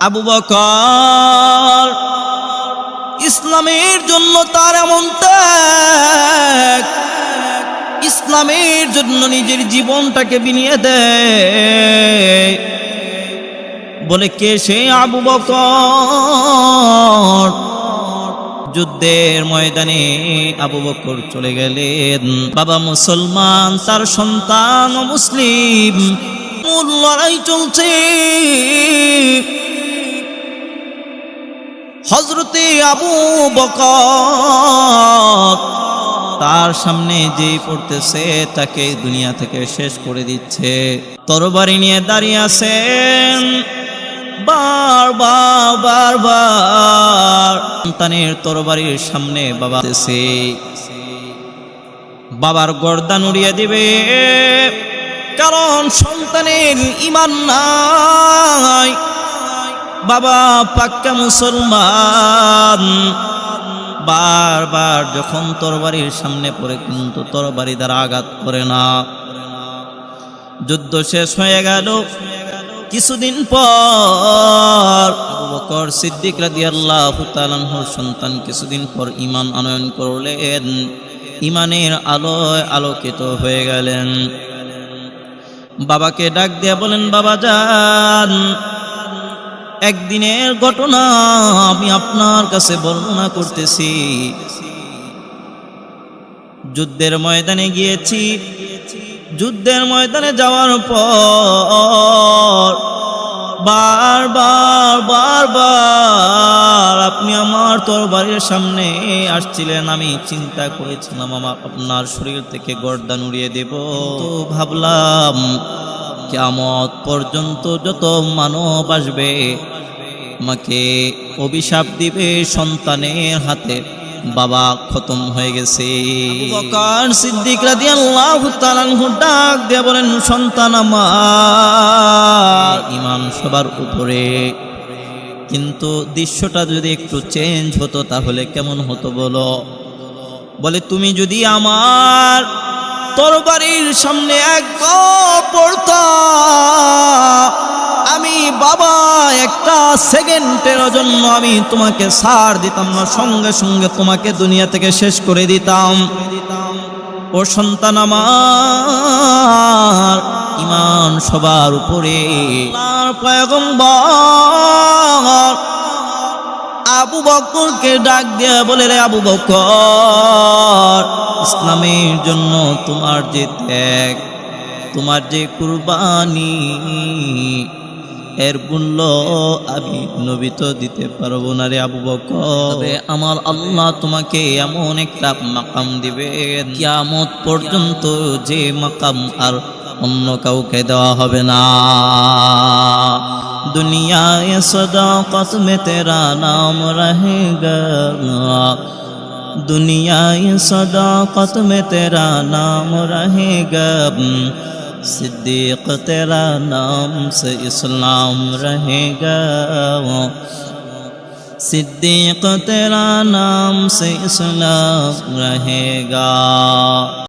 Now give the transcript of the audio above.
আবু বকর, ইসলামের জন্য তার এমন ত্যাগ। ইসলামের জন্য নিজের জীবনটাকে বিনিয়ে দেয়। বলে, কে সে আবু বকর? যুদ্ধের ময়দানে আবু বকর চলে গেলেন। বাবা মুসলমান, তার সন্তান মুসলিম, মূল লড়াই চলছে। হজরতে আবু বকর তার সামনে যে পড়তেছে তাকে দুনিয়া থেকে শেষ করে দিচ্ছে। তরবারি নিয়ে দাঁড়িয়ে আছেন। বারবার বারবার সন্তানের তরবারির সামনে বাবা বাবার গর্দান উড়িয়ে দিবে। কারণ সন্তানের ইমান নাই। বাবা পাক্কা মুসলমান। বারবার যখন তরবারির সামনে পড়ে কিন্তু তরবারি দ্বারা আঘাত করে না। যুদ্ধ শেষ হয়ে গেল। কিছুদিন পর বকর সিদ্দিক রাদিয়াল্লাহু তাআলার সন্তান কিছুদিন পর ঈমান আনয়ন করলেন। ঈমানের আলোয় আলোকিত হয়ে গেলেন। বাবাকে ডাক দিয়ে বলেন, বাবা, যান। একদিনের ঘটনা আমি আপনার কাছে বর্ণনা করতেছি। যুদ্ধের ময়দানে গিয়েছি। যুদ্ধের ময়দানে যাওয়ার পর বারবার বারবার আপনি আমার তরবারির সামনে আসছিলেন। আমি চিন্তা করেছিলাম, আমার আপনার শরীর থেকে গর্দান উড়িয়ে দেব। তো ভাবলাম কেমত পর্যন্ত যত মানব আসবে আমাকে অভিশাপ দিবে সন্তানের হাতে। বাবা খতম হয়ে গেছে। ডাক দিয়ে বলেন, সন্তান আমার। ইমান সবার উপরে। কিন্তু দৃশ্যটা যদি একটু চেঞ্জ হতো, তাহলে কেমন হতো বলো? বলে, তুমি যদি আমার তরবারির সামনে এক পড়তা। আমি, বাবা, একটা সেকেন্ডের জন্য আমি তোমাকে সার দিতাম না, সঙ্গে সঙ্গে তোমাকে দুনিয়া থেকে শেষ করে দিতাম। ও সন্তান আমার, ইমান সবার উপরে। তার পয়গম্বর আবু বকরকে ডাক দিয়ে বলে রে আবু বকর ইসলামের জন্য তোমার যে ত্যাগ তোমার যে কুরবানি এর মূল্য আমি নবী তো দিতে পারব না রে আবু বকর তবে আমার আল্লাহ তোমাকে এমন একটা মাকাম দিবে কিয়ামত পর্যন্ত যে মাকাম আর অন্য কাউকে দেওয়া হবে না দুনিয়ায় সদাকত মে তেরা নাম রহেগা দুনিয়ায় সদাকত মে তেরা নাম রহেগা صدیق تیرا نام سے اسلام رہے گا صدیق تیرا نام سے اسلام رہے گا